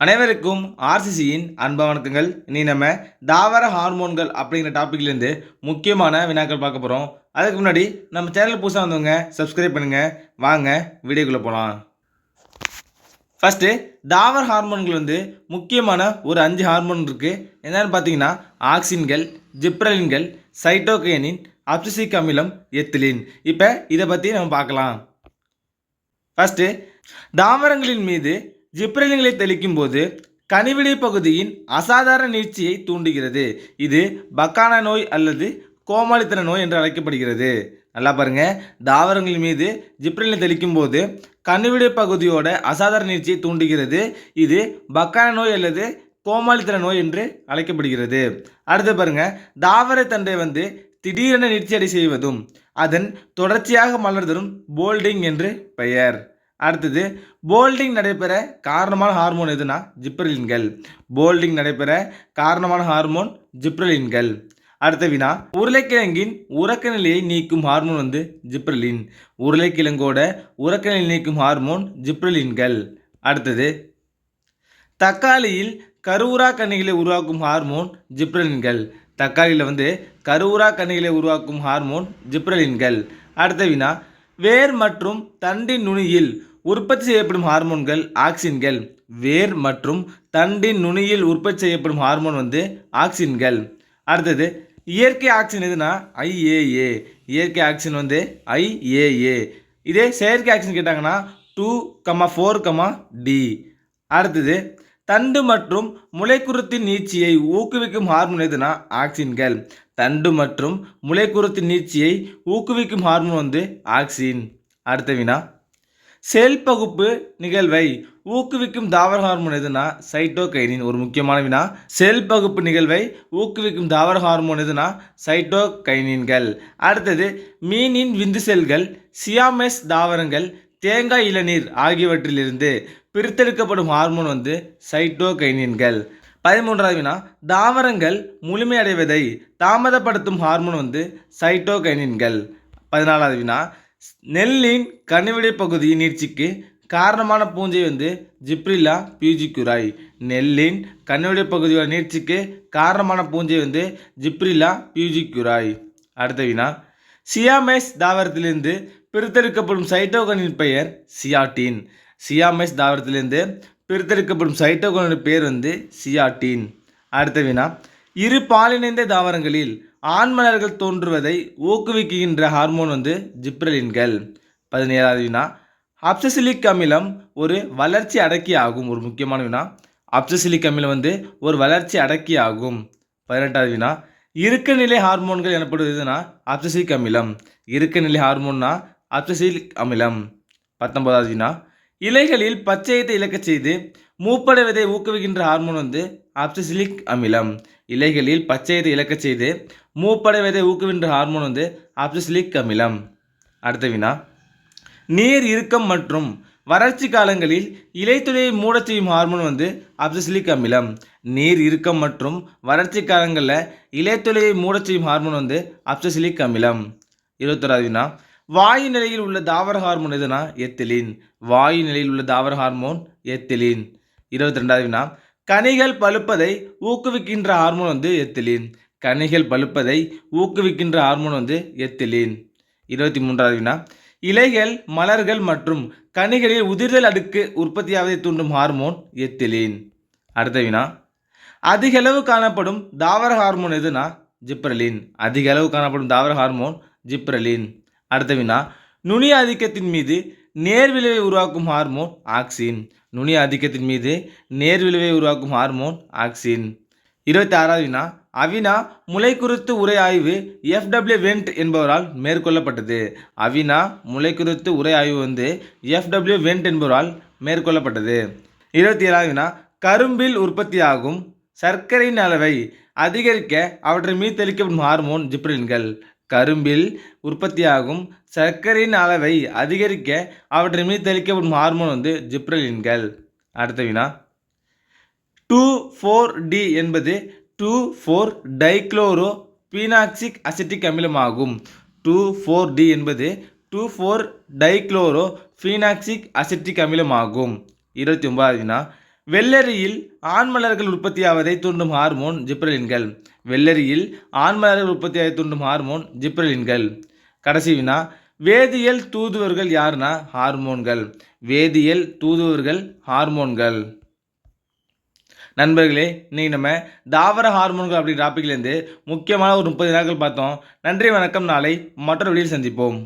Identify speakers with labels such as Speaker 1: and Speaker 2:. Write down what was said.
Speaker 1: அனைவருக்கும் ஆர்சிசியின் அன்ப வணக்கங்கள். இனி நம்ம தாவர ஹார்மோன்கள் அப்படிங்கிற டாப்பிக்லேருந்து முக்கியமான வினாக்கள் பார்க்க போகிறோம் அதுக்கு முன்னாடி நம்ம சேனல் புதுசாக வந்தவங்க சப்ஸ்கிரைப் பண்ணுங்கள் வாங்க வீடியோக்குள்ளே போகலாம் ஃபஸ்ட்டு தாவர ஹார்மோன்கள் வந்து முக்கியமான ஒரு அஞ்சு ஹார்மோன் இருக்குது என்னென்னு பார்த்தீங்கன்னா ஆக்சின்கள் ஜிப்ரலின்கள் சைட்டோகைனின் அப்சிசிக் அமிலம் எத்திலின். இப்போ இதை பற்றி நம்ம பார்க்கலாம். ஃபஸ்ட்டு தாவரங்களின் மீது ஜிப்ரலிங்களை தெளிக்கும் போது கனிவிடை பகுதியின் அசாதாரண நீட்சியை தூண்டுகிறது. இது பக்கான நோய் அல்லது கோமாளித்தன நோய் என்று அழைக்கப்படுகிறது. நல்லா பாருங்க. தாவரங்கள் மீது ஜிப்ரலினை தெளிக்கும் போது கண்ணுவிடை பகுதியோட அசாதாரண நீட்சியை தூண்டுகிறது. இது பக்கான நோய் அல்லது கோமாளித்தன நோய் என்று அழைக்கப்படுகிறது. அடுத்து பாருங்க. தாவர தண்டை வந்து திடீரென நீட்சியடை செய்வதும் அதன் தொடர்ச்சியாக மலர்தரும் போல்டிங் என்று பெயர். அடுத்தது போல்டிங் நடைபெற காரணமான ஹார்மோன் எதுனா ஜிப்ரலின்கள். போல்டிங் நடைபெற காரணமான ஹார்மோன் ஜிப்ரலின்கள். அடுத்த வினா உருளைக்கிழங்கின் உறக்க நிலையை நீக்கும் ஹார்மோன் வந்து ஜிப்ரலின். உருளைக்கிழங்கோட உறக்க நிலையை நீக்கும் ஹார்மோன் ஜிப்ரலின்கள். அடுத்தது தக்காளியில் கருவுரா கண்ணிகளை உருவாக்கும் ஹார்மோன் ஜிப்ரலின்கள். தக்காளியில் வந்து கருவுரா கண்ணிகளை உருவாக்கும் ஹார்மோன் ஜிப்ரலின்கள். அடுத்த வினா வேர் மற்றும் தண்டின் நுனியில் உற்பத்தி செய்யப்படும் ஹார்மோன்கள் ஆக்சின்கள் வேர் மற்றும் தண்டின் நுனியில் உற்பத்தி செய்யப்படும் ஹார்மோன் வந்து ஆக்சின்கள். அடுத்தது இயற்கை ஆக்சின் எதுனா? ஐஏஏ இயற்கை ஆக்சின் வந்து ஐஏஏ இதே செயற்கை ஆக்சின் கேட்டாங்கன்னா two comma four comma D அடுத்தது தண்டு மற்றும் முளைக்குருத்தின் நீட்சியை ஊக்குவிக்கும் ஹார்மோன் எதுனா? ஆக்சின்கள். தண்டு மற்றும் முளைக்குருத்தின் நீட்சியை ஊக்குவிக்கும் ஹார்மோன் வந்து ஆக்சின். அடுத்த வினா. செல் பகுப்பு நிகழ்வை ஊக்குவிக்கும் தாவர ஹார்மோன் எதுனா சைட்டோகைனின் ஒரு முக்கியமான வினா. செல் பகுப்பு நிகழ்வை ஊக்குவிக்கும் தாவர ஹார்மோன் எதுனா சைட்டோகைனின்கள். அடுத்தது மீனின் விந்து செல்கள் சியாமெஸ் தாவரங்கள் தேங்காய் இளநீர் ஆகியவற்றிலிருந்து பிரித்தெடுக்கப்படும் ஹார்மோன் வந்து சைட்டோகைனின்கள். பதிமூன்றாவது வினா தாவரங்கள் முழுமையடைவதை தாமதப்படுத்தும் ஹார்மோன் வந்து சைட்டோகைனின்கள். பதினாலாவது வினா நெல்லின் கனிவிடை பகுதியின் நீட்சிக்கு காரணமான பூஞ்சை வந்து ஜிப்ரில்லா பியூஜிக்குராய் நெல்லின் கனிவிடை பகுதியோட நீட்சிக்கு காரணமான பூஞ்சை வந்து ஜிப்ரில்லா பியூஜிக்குராய் அடுத்த வினா சியாமேஸ் தாவரத்திலிருந்து பிரித்தெடுக்கப்படும் சைட்டோகனின் பெயர் சியாட்டின். சியாமேஸ் தாவரத்திலிருந்து பிரித்தெடுக்கப்படும் சைட்டோகனின் பெயர் வந்து சியாட்டின். அடுத்த வினா இரு பாலிணைந்த தாவரங்களில் ஆண்மலர்கள் தோன்றுவதை ஊக்குவிக்கின்ற ஹார்மோன் வந்து ஜிப்ரலின்கள். பதினேழாவது வினா. அப்சசிலிக் அமிலம் ஒரு வளர்ச்சி அடக்கி ஆகும் ஒரு முக்கியமான வினா. அப்சசிலிக் அமிலம் வந்து ஒரு வளர்ச்சி அடக்கி ஆகும் பதினெட்டாவது வினா. இறுக்கநிலை ஹார்மோன்கள் எனப்படுவதுனா அப்சசிலிக் அமிலம். இறுக்கநிலை ஹார்மோன்னா அப்சசிலிக் அமிலம். பத்தொன்பதாவது வினா. இலைகளில் பச்சையத்தை இழக்கச் செய்து மூப்படைவதை ஊக்குவிக்கின்ற ஹார்மோன் வந்து அப்சசிலிக் அமிலம். இலைகளில் பச்சையத்தை இழக்கச் செய்து மூப்படைவதை ஊக்குவின்ற ஹார்மோன் வந்து ஆப்சசிலிக் அமிலம் அடுத்த வினா. நீர் இறுக்கம் மற்றும் வறட்சி காலங்களில் இலைத்துளையை மூடச் செய்யும் ஹார்மோன் வந்து அப்சசிலிக் அமிலம் நீர் இறுக்கம் மற்றும் வறட்சி காலங்களில் இலைத்துளையை மூடச் செய்யும் ஹார்மோன் வந்து அப்சசிலிக் அமிலம் இருபத்தொராது வினா. வாயு நிலையில் உள்ள தாவர ஹார்மோன் எதுனா? எத்திலின். வாயு நிலையில் உள்ள தாவர ஹார்மோன் எத்திலின். இருபத்தி ரெண்டாவது வினா. கனிகள் பழுப்பதை ஊக்குவிக்கின்ற ஹார்மோன் வந்து எத்திலின். கனிகள் பழுப்பதை ஊக்குவிக்கின்ற ஹார்மோன் வந்து எத்திலீன். இருபத்தி மூன்றாவது வினா. இலைகள் மலர்கள் மற்றும் கனிகளில் உதிர்தல் அடுக்கு உற்பத்தியாவதை தூண்டும் ஹார்மோன் எத்திலீன். அடுத்த வினா. அதிகளவு காணப்படும் தாவர ஹார்மோன் எதுனா? ஜிப்ரலின். அதிக அளவு காணப்படும் தாவர ஹார்மோன் ஜிப்ரலின். அடுத்த வினா. நுனி ஆதிக்கத்தின் மீது நேர்விளைவை உருவாக்கும் ஹார்மோன் ஆக்சின். நுனி ஆதிக்கத்தின் மீது நேர்விளைவை உருவாக்கும் ஹார்மோன் ஆக்சின். இருபத்தி ஆறாவது வினா. அவினா முளைக்குருத்து உரை ஆய்வு எஃப்டபிள்யூ வெண்ட் என்பவரால் மேற்கொள்ளப்பட்டது. அவினா முளைக்குருத்து உரை ஆய்வு வந்து எஃப்டபிள்யூ வெண்ட் என்பவரால் மேற்கொள்ளப்பட்டது. இருபத்தி ஏழாவது வினா கரும்பில் உற்பத்தியாகும் சர்க்கரையின் அளவை அதிகரிக்க அவற்றை மீத்தளிக்கப்படும் ஹார்மோன் ஜிப்ரின்கள். கரும்பில் உற்பத்தியாகும் சர்க்கரையின் அளவை அதிகரிக்க அவற்றை மீத்தளிக்கப்படும் ஹார்மோன் வந்து ஜிப்ரலின்கள் அடுத்த வினா டூ ஃபோர் டி என்பது two four dichloro phenoxy acetic அமிலமாகும் two four D என்பது two four dichloro phenoxy acetic அமிலமாகும் இருபத்தி ஒன்பதாவது வினா வெள்ளரியில் ஆண்மலர்கள் உற்பத்தியாவதை தூண்டும் ஹார்மோன் ஜிப்ரலின்கள். வெள்ளரியில் ஆண்மலர்கள் உற்பத்தியாவதை தூண்டும் ஹார்மோன் ஜிப்ரலின்கள். கடைசி வினா வேதியியல் தூதுவர்கள் யாருன்னா ஹார்மோன்கள். வேதியியல் தூதுவர்கள் ஹார்மோன்கள். நண்பர்களே இன்னைக்கு நம்ம தாவர ஹார்மோன்கள் அப்படி டாப்பிக்லேருந்து முக்கியமான ஒரு முப்பது நாட்கள் பார்த்தோம். நன்றி வணக்கம். நாளை மற்றொரு வீடியோவில் சந்திப்போம்.